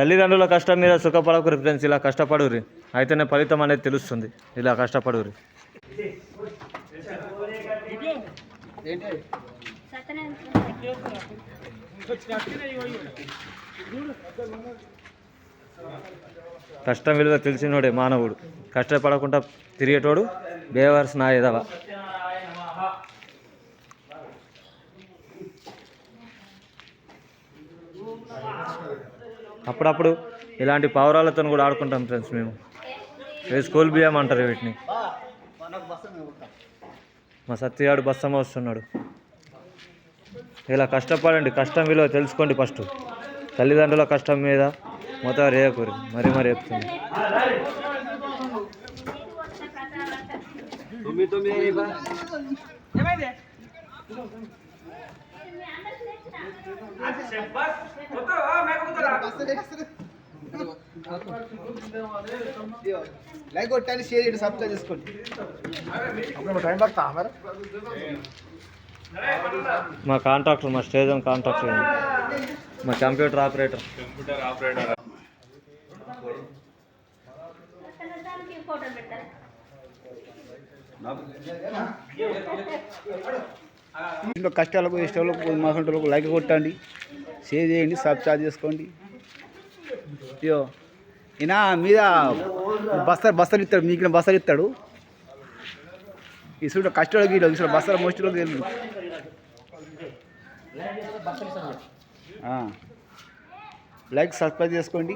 తల్లిదండ్రుల కష్టం మీద సుఖపడకు ఫ్రెండ్స్ ఇలా కష్టపడురి అయితేనే ఫలితం అనేది తెలుస్తుంది. ఇలా కష్టపడురి కష్టం విలువ తెలిసినోడే మానవుడు. కష్టపడకుండా తిరిగేటోడు బేవర్స్ నా ఎదవ అప్పుడప్పుడు ఇలాంటి పావురాలతో కూడా ఆడుకుంటాం ఫ్రెండ్స్ మేము. ఇది స్కూల్ బియ్యం అంటారు వీటిని? మా సత్యగాడు బస్సమ్మ వస్తున్నాడు. ఇలా కష్టపడండి కష్టం విలువ తెలుసుకోండి ఫస్ట్. తల్లిదండ్రుల కష్టం మీద మొత్తం రేయకూరి మరీ మరీ చెప్తుంది లైక్ కొట్టండి షేర్ చేయండి సబ్స్క్రైబ్ చేసుకోండి. టైం పడతా మరి మా కాంట్రాక్టర్ మా స్టేజ్ కాంట్రాక్టర్ మా కంప్యూటర్ ఆపరేటర్ ఫోటో పెట్టాలి ఇంట్లో కష్టాలకు ఇష్టాలకు మాసంటలకు లైక్ కొట్టండి షేర్ చేయండి సబ్స్క్రైబ్ చేసుకోండి. అయ్యో ఈయన మీద బస్తర్ బస్తలు ఇస్తాడు మీకు బస్తలు ఇస్తాడు ఇసుడు కష్టాలు గీలో ఇసుడు బస్తల మోస్టులో తెలియదు లైక్ సబ్స్క్రైబ్ చేసుకోండి.